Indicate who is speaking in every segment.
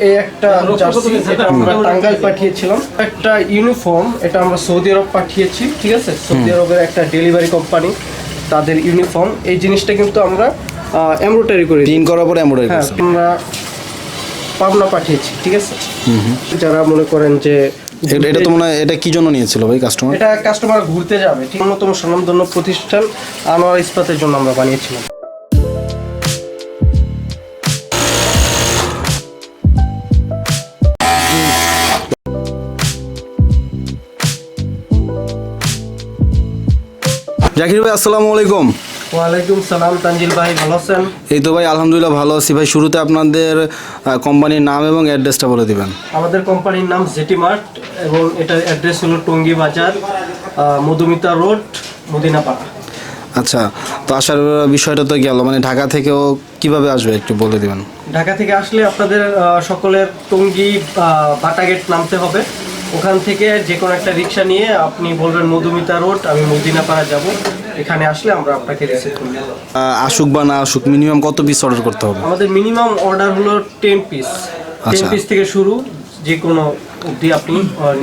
Speaker 1: এই একটা জার্সি আমরা টাঙ্গাইল পাঠিয়েছিলাম। একটা ইউনিফর্ম এটা আমরা সৌদি আরব পাঠিয়েছি ঠিক আছে? সৌদি আরবের একটা ডেলিভারি কোম্পানি তাদের ইউনিফর্ম। এই জিনিসটা কিন্তু আমরা এমব্রয়ডারি করে
Speaker 2: করার পরে এমব্রয়ডারি
Speaker 1: হ্যাঁ আমরা পাবনা পাঠিয়েছি ঠিক আছে? যারা মনে করেন যে
Speaker 2: এটা- এটা তো মনে হয় এটা কি জন্য নিয়েছিল ভাই কাস্টমার
Speaker 1: এটা কাস্টমার ঘুরতে যাবে ঠিক অন্যতম স্বনামধন্য প্রতিষ্ঠান আনোয়ার ইস্পাতের জন্য আমরা বানিয়েছিলাম।
Speaker 2: জাকির ভাই আসসালামু আলাইকুম।
Speaker 1: ওয়ালাইকুম সালাম তানজিল ভাই ভালো আছেন?
Speaker 2: এই তো ভাই আলহামদুলিল্লাহ ভালো আছি। ভাই শুরুতে আপনাদের কোম্পানির নাম এবং অ্যাড্রেসটা বলে দিবেন।
Speaker 1: আমাদের কোম্পানির নাম জেটি মার্ট এবং এটার অ্যাড্রেস হলো টঙ্গী বাজার মধুমিতা রোড মদিনাপাড়া।
Speaker 2: আচ্ছা তো আসার বিষয়টা তো গেল। মানে ঢাকা থেকেও কীভাবে আসবে একটু বলে দিবেন?
Speaker 1: ঢাকা থেকে আসলে আপনাদের সকলের টঙ্গী আহ, বাটা গেট নামতে হবে। ওখান থেকে যে কোনো একটা রিক্সা নিয়ে আপনি বলবেন মধুমিতা রোড আমি মদিনাপাড়া যাব। এখানে আসলে আমরা আপনাকে রিসিভ করে
Speaker 2: নেব আসুক বা না আসুক মিনিমাম কত পিস অর্ডার করতে হবে?
Speaker 1: আমাদের মিনিমাম অর্ডার হলো টেন পিস টেন। পিস থেকে শুরু যে কোনো অবধি আপনি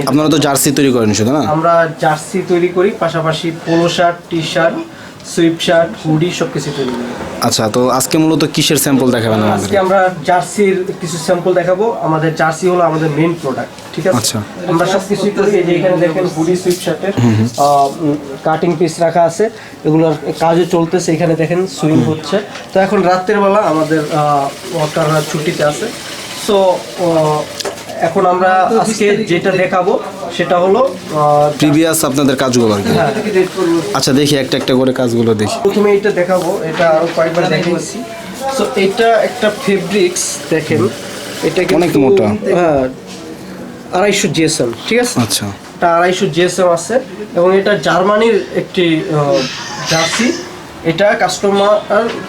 Speaker 2: আপনারা তো জার্সি তৈরি করেন শুধু না?
Speaker 1: আমরা জার্সি তৈরি করি পাশাপাশি polo shirt T shirt sweat shirt hoodie সব কিছু তৈরি
Speaker 2: আচ্ছা তো আজকে মূলত কিসের স্যাম্পল দেখাবেন আমাদের
Speaker 1: আজকে আমরা জার্সির কিছু স্যাম্পল দেখাবো। আমাদের জার্সি হলো আমাদের মেইন প্রোডাক্ট ঠিক আছে?
Speaker 2: আচ্ছা।
Speaker 1: আমরা সব কিছুই করি। এই যে এখানে দেখেন হুডি সুইপ শার্টের কাটিং পিস রাখা আছে। এগুলোর কাজও চলতেছে। এখানে দেখেন সুইং হচ্ছে। তো এখন রাত্রের বেলা আমাদের ওয়ার্কাররা ছুটিতে আছে। সো এখন আমরা আজকে যেটা দেখাবো সেটা হলো
Speaker 2: প্রিভিয়াস আপনাদের কাজগুলো আর কি।
Speaker 1: হ্যাঁ
Speaker 2: আচ্ছা দেখি একটা একটা করে কাজগুলো দেখি।
Speaker 1: প্রথমে এটা দেখাবো এটা আরও কয়েকবার দেখিয়েছি সো এটা একটা ফেব্রিক্স দেখেন। এটা
Speaker 2: অনেক মোটা।
Speaker 1: হ্যাঁ আড়াইশো জিএসএম ঠিক আছে?
Speaker 2: আচ্ছা।
Speaker 1: এটা আড়াইশো জিএসএম আছে। এবং এটা জার্মানির একটি জার্সি। এটা কাস্টমার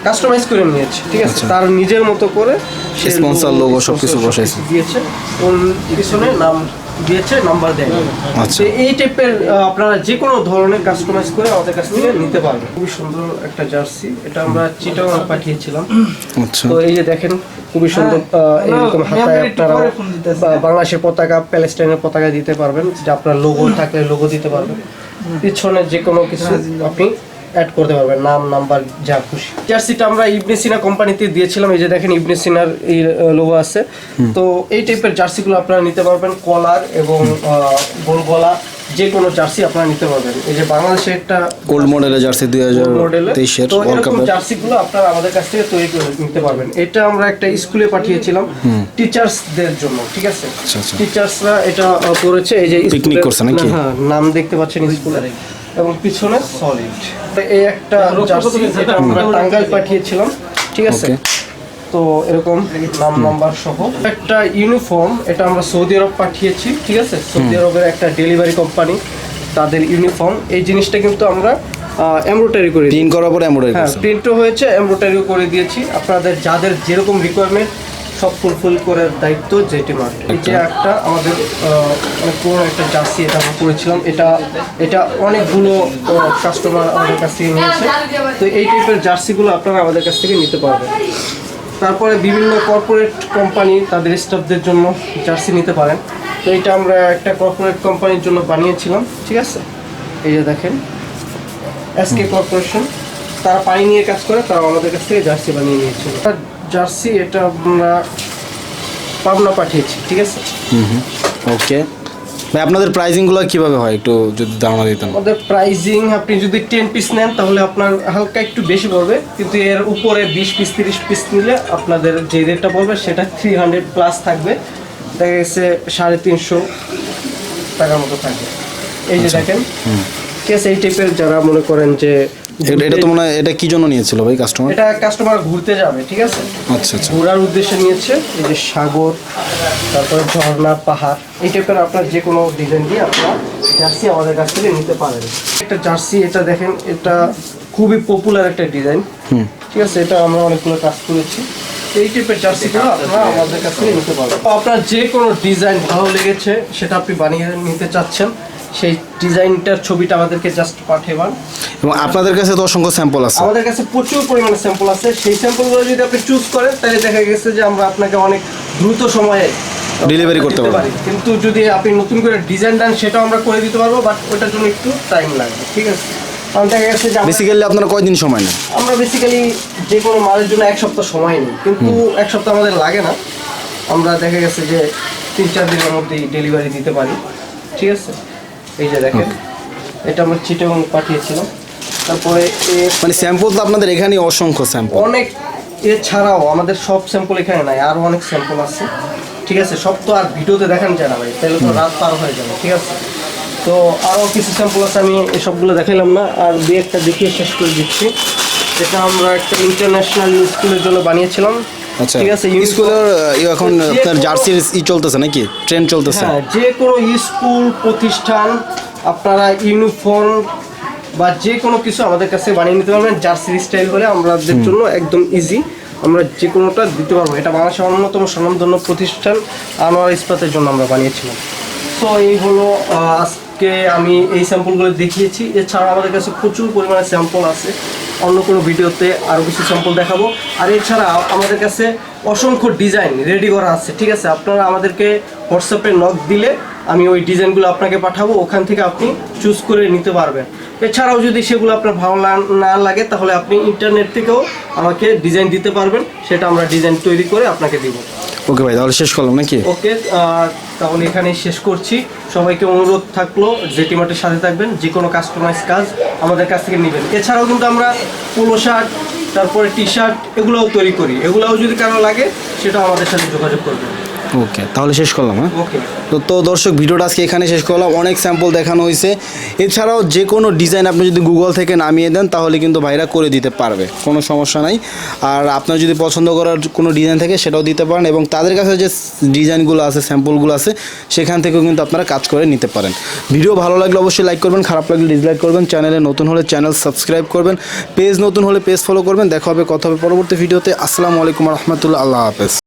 Speaker 1: কাস্টমাইজ করে নিয়েছে ঠিক আছে?
Speaker 2: আচ্ছা।
Speaker 1: তার নিজের মতো করে সে
Speaker 2: Sponsor logo সবকিছু
Speaker 1: sponsor
Speaker 2: বসাইছে।
Speaker 1: দিয়েছে ওর পিছনে নাম দিয়েছে নাম্বার দেয়
Speaker 2: আচ্ছা।
Speaker 1: এই টাইপের আপনারা যে কোনো ধরনের কাস্টমাইজ করে আমাদের কাছ থেকে নিতে পারবেন। খুবই সুন্দর একটা জার্সি এটা আমরা চিটাং পাঠিয়েছিলাম।
Speaker 2: আচ্ছা।
Speaker 1: তো এই যে দেখেন খুবই সুন্দর আহ, এরকম হাতায় আপনারা বা- বাংলাদেশের পতাকা প্যালেস্টাইনের পতাকা দিতে পারবেন যে আপনার লোগো থাকলে লোগো দিতে পারবেন। পিছনে যে কোনো কিছু আপনি অ্যাড করতে পারবেন নাম নাম্বার যা খুশি। জার্সিটা আমরা ইবনে সিনা কোম্পানিতে দিয়েছিলাম এই যে দেখেন ইবনে সিনার এই লোগো আছে। তো এই টাইপের জার্সিগুলো আপনারা নিতে পারবেন কলার এবং গোল গলা যে কোনো জার্সি আপনারা নিতে পারবেন। এই যে বাংলাদেশে একটা
Speaker 2: ওল্ড মডেলের জার্সি দুই হাজার তেইশের
Speaker 1: তো এরকম জার্সিগুলো আপনারা আমাদের কাছ থেকে তৈরি করে নিতে পারবেন। এটা আমরা একটা স্কুলে পাঠিয়েছিলাম টিচার্সদের জন্য ঠিক আছে?
Speaker 2: আচ্ছা, আচ্ছা।
Speaker 1: টিচার্সরা এটা করেছে এই যে স্কুলের-
Speaker 2: করছে নাকি?
Speaker 1: হ্যাঁ নাম দেখতে পাচ্ছেন স্কুলে এবং পিছনে সলিড এই একটা জার্সি যেটা আমরা টাঙ্গাইল পাঠিয়েছিলাম ঠিক আছে? তো এরকম নাম নাম্বার সহ। একটা ইউনিফর্ম এটা আমরা সৌদি আরব পাঠিয়েছি ঠিক আছে? সৌদি আরবের একটা ডেলিভারি কোম্পানি তাদের ইউনিফর্ম এই জিনিসটা কিন্তু আমরা এমব্রয়ডারি করে
Speaker 2: পিন করার পরে এমব্রয়ডারি
Speaker 1: হ্যাঁ প্রিন্টও হয়েছে এমব্রয়ডারিও করে দিয়েছি। আপনাদের যাদের যেরকম রিকোয়ারমেন্ট সব ফুলফিল করার দায়িত্ব জেটি মার্ট যে একটা আমাদের অনেক পুরোনো একটা জার্সি এটা আমরা করেছিলাম এটা এটা অনেকগুলো কাস্টমার আমাদের কাছ থেকে নিয়েছে। তো এই টাইপের জার্সিগুলো আপনারা আমাদের কাছ থেকে নিতে পারবেন। তারপরে বিভিন্ন কর্পোরেট কোম্পানি তাদের স্টাফদের জন্য জার্সি নিতে পারেন। তো এটা আমরা একটা কর্পোরেট কোম্পানির জন্য বানিয়েছিলাম ঠিক আছে? এই যে দেখেন এসকে কর্পোরেশন তারা পানি নিয়ে কাজ করে তারা আমাদের কাছ থেকে জার্সি বানিয়ে নিয়েছিল। জার্সি এটা আমরা পাবনা পাঠিয়েছি ঠিক আছে?
Speaker 2: ওকে। ভাই আপনাদের প্রাইজিংগুলো কীভাবে হয়? একটু যদি ধারণা দিতেন।
Speaker 1: আমাদের প্রাইজিং আপনি যদি টেন পিস নেন তাহলে আপনার হালকা একটু বেশি পড়বে কিন্তু এর উপরে বিশ পিস তিরিশ পিস নিলে আপনাদের যে রেটটা পড়বে সেটা থ্রি হান্ড্রেড প্লাস থাকবে। দেখা গেছে সাড়ে তিনশো টাকার মতো থাকবে। এই যে দেখেন ঠিক আছে এই টাইপের যারা মনে করেন যে
Speaker 2: এটা- তো মনে হয় এটা কি জন্য নিয়েছিল ভাই কাস্টমার
Speaker 1: এটা কাস্টমার ঘুরতে যাবে ঠিক আছে?
Speaker 2: আচ্ছা আচ্ছা।
Speaker 1: ঘোরার উদ্দেশ্যে নিয়েছে এই যে সাগর তারপরে ঝর্ণা পাহাড় এই টাইপের আপনার যে কোনো ডিজাইন দিয়ে আপনার জার্সি আমাদের কাছ থেকে নিতে পারেন। একটা জার্সি এটা দেখেন এটা খুবই পপুলার একটা ডিজাইন ঠিক আছে? এটা আমরা অনেকগুলো কাজ করেছি। এই টাইপের জার্সিগুলো আপনারা আমাদের কাছ থেকে নিতে পারবেন। আপনার যে কোনো ডিজাইন ভালো লেগেছে সেটা আপনি বানিয়ে নিতে চাচ্ছেন সেই ডিজাইনটার ছবিটা আমাদেরকে জাস্ট পাঠাবেন
Speaker 2: এবং আপনাদের কাছে তো অসংখ্য স্যাম্পল আছে।
Speaker 1: আমাদের কাছে প্রচুর পরিমাণে স্যাম্পল আছে। সেই স্যাম্পলগুলো যদি আপনি চুজ করেন তাহলে দেখা গেছে যে আমরা আপনাকে অনেক দ্রুত সময়ে
Speaker 2: ডেলিভারি করতে
Speaker 1: পারি। কিন্তু যদি আপনি নতুন করে ডিজাইন দেন সেটাও আমরা করে দিতে পারব বাট ওটার জন্য একটু টাইম লাগবে ঠিক আছে?
Speaker 2: বেসিক্যালি আপনারা কয়দিন সময় নেন?
Speaker 1: আমরা বেসিক্যালি যে কোনো মালের জন্য এক সপ্তাহ সময় নিই। কিন্তু এক সপ্তাহ আমাদের লাগে না। আমরা দেখা গেছে যে তিন চার দিনের মধ্যেই ডেলিভারি দিতে পারি। ঠিক আছে? এই যে দেখেন। এটা আমরা চিটাগং পাঠিয়েছিলাম। তারপরে
Speaker 2: মানে স্যাম্পল তো আপনাদের এখানেই অসংখ্য স্যাম্পল
Speaker 1: অনেক এছাড়াও আমাদের সব স্যাম্পল এখানে নাই আরও অনেক স্যাম্পল আছে। ঠিক আছে সব তো আর ভিডিওতে দেখানো যায় না ভাই তাহলে তো রাত পার হয়ে যাবে ঠিক আছে। তো আরও কিছু স্যাম্পল আছে আমি এসবগুলো দেখাইলাম না আর দু একটা দেখিয়ে শেষ করে দিচ্ছি। এটা আমরা একটা ইন্টারন্যাশনাল স্কুলের জন্য বানিয়েছিলাম।
Speaker 2: আচ্ছা
Speaker 1: ঠিক আছে
Speaker 2: স্কুলের এখন
Speaker 1: যে
Speaker 2: আপনার জার্সির ই চলতেছে নাকি? ট্রেন্ড চলতেছে।
Speaker 1: হ্যাঁ যে কোনো স্কুল প্রতিষ্ঠান আপনারা ইউনিফর্ম বা যে কোনো কিছু আমাদের কাছে বানিয়ে নিতে পারবেন জার্সি স্টাইল হলে আমাদের জন্য একদম ইজি আমরা যে কোনোটা দিতে পারব। এটা বাংলাদেশের অন্যতম স্বনামধন্য প্রতিষ্ঠান আনোয়ার ইস্পাতের জন্য আমরা বানিয়েছিলাম। তো এই হলো আজকে আমি এই স্যাম্পলগুলো দেখিয়েছি। এছাড়াও আমাদের কাছে প্রচুর পরিমাণে স্যাম্পল আছে। অন্য কোনো ভিডিওতে আরও কিছু স্যাম্পল দেখাবো। আর এছাড়া আমাদের কাছে অসংখ্য ডিজাইন রেডি করা আছে। ঠিক আছে? আপনারা আমাদেরকে হোয়াটসঅ্যাপে নক দিলে আমি ওই ডিজাইনগুলো আপনাকে পাঠাবো ওখান থেকে আপনি চুজ করে নিতে পারবেন। এছাড়াও যদি সেগুলো আপনার ভালো না- লাগে তাহলে আপনি ইন্টারনেট থেকেও আমাকে ডিজাইন দিতে পারবেন সেটা আমরা ডিজাইন তৈরি করে আপনাকে দিব।
Speaker 2: ওকে ভাই তাহলে শেষ করলাম নাকি?
Speaker 1: ওকে তাহলে এখানে শেষ করছি। সবাইকে অনুরোধ থাকল জেটি মার্টের সাথে থাকবেন যে কোনো কাস্টমাইজ কাজ আমাদের কাছ থেকে নেবেন। এছাড়াও কিন্তু আমরা পোলো শার্ট তারপরে টি শার্ট এগুলোও তৈরি করি। এগুলোও যদি কারও লাগে সেটাও আমাদের সাথে যোগাযোগ করবেন।
Speaker 2: ওকে তাহলে শেষ করলাম হ্যাঁ? তো তো দর্শক ভিডিওটা আজকে এখানে শেষ করলাম। অনেক স্যাম্পল দেখানো হয়েছে। এছাড়াও যে কোনো ডিজাইন আপনি যদি গুগল থেকে নামিয়ে দেন তাহলে কিন্তু ভাইরা করে দিতে পারবে। কোনো সমস্যা নাই। আর আপনার যদি পছন্দ করার কোনো ডিজাইন থাকে সেটাও দিতে পারেন এবং তাদের কাছে যে ডিজাইনগুলো আছে স্যাম্পলগুলো আছে সেখান থেকেও কিন্তু আপনারা কাজ করে নিতে পারেন। ভিডিও ভালো লাগলে অবশ্যই লাইক করবেন খারাপ লাগলে ডিসলাইক করবেন। চ্যানেলে নতুন হলে চ্যানেল সাবস্ক্রাইব করবেন। পেজ নতুন হলে পেজ ফলো করবেন। দেখা হবে কথা হবে পরবর্তী ভিডিওতে। আসসালামু আলাইকুম রহমতুল্লাহ। আল্লাহ হাফেজ।